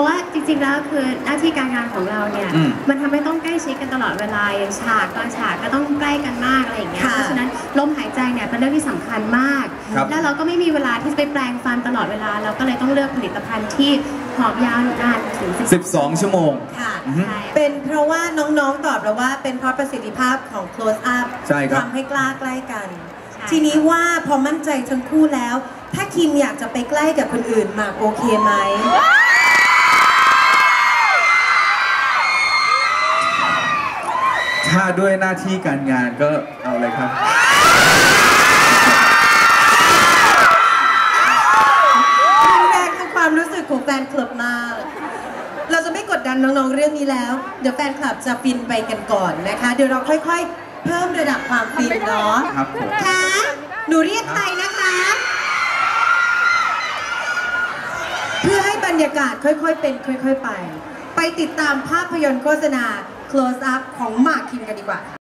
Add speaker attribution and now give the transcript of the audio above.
Speaker 1: ราะว่าจริงๆแล้วคือหน้าที่การงานของเราเนี่ย
Speaker 2: อืม
Speaker 1: มันทำให้ต้องใกล้ชิดกันตลอดเวลาอย่างฉากบางฉากก็ต้องใกล้กันมากอะไรอย่างเงี้ย
Speaker 3: ค่ะ
Speaker 1: เพราะฉะนั้นลมหายใจเนี่ยเป็นเรื่องที่สำคัญมาก
Speaker 2: ครับ
Speaker 1: แล้วเราก็ไม่มีเวลาที่จะไปแปลงฟันตลอดเวลา เราก็เลยต้องเลือกผลิตภัณฑ์ที่หอมยาวนานถึง
Speaker 2: 12 ชั่วโมง
Speaker 3: ค่ะ
Speaker 2: อือฮึ
Speaker 1: ใช่
Speaker 3: เป็นเพราะว่าน้องๆตอบแล้วว่าเป็นเพราะประสิทธิภาพของ close up
Speaker 2: ใช่ครับ
Speaker 3: ทำให้กล้าใกล้กัน
Speaker 1: ใช่
Speaker 3: ทีนี้ว่าพอมั่นใจทั้งคู่แล้ว ถ้าคิมอยากจะไปใกล้กับคนอื่นหมากโอเคไหม
Speaker 2: ถ้าด้วยหน้าที่การงานก็เอาเลยครับ
Speaker 3: แรงคือความรู้สึกของแฟนคลับมาก เราจะไม่กดดันน้องๆเรื่องนี้แล้ว เดี๋ยวแฟนคลับจะฟินไปกันก่อนนะคะ เดี๋ยวเราค่อยๆ เพิ่มระดับความฟินเนาะ
Speaker 2: ครับผม
Speaker 3: ค่ะหนูเรียกใครนะคะ เพื่อให้บรรยากาศค่อยๆเป็นค่อย ๆ ไป ไปติดตามภาพยนตร์โฆษณา close up ของหมากคิมกันดีกว่าค่ะ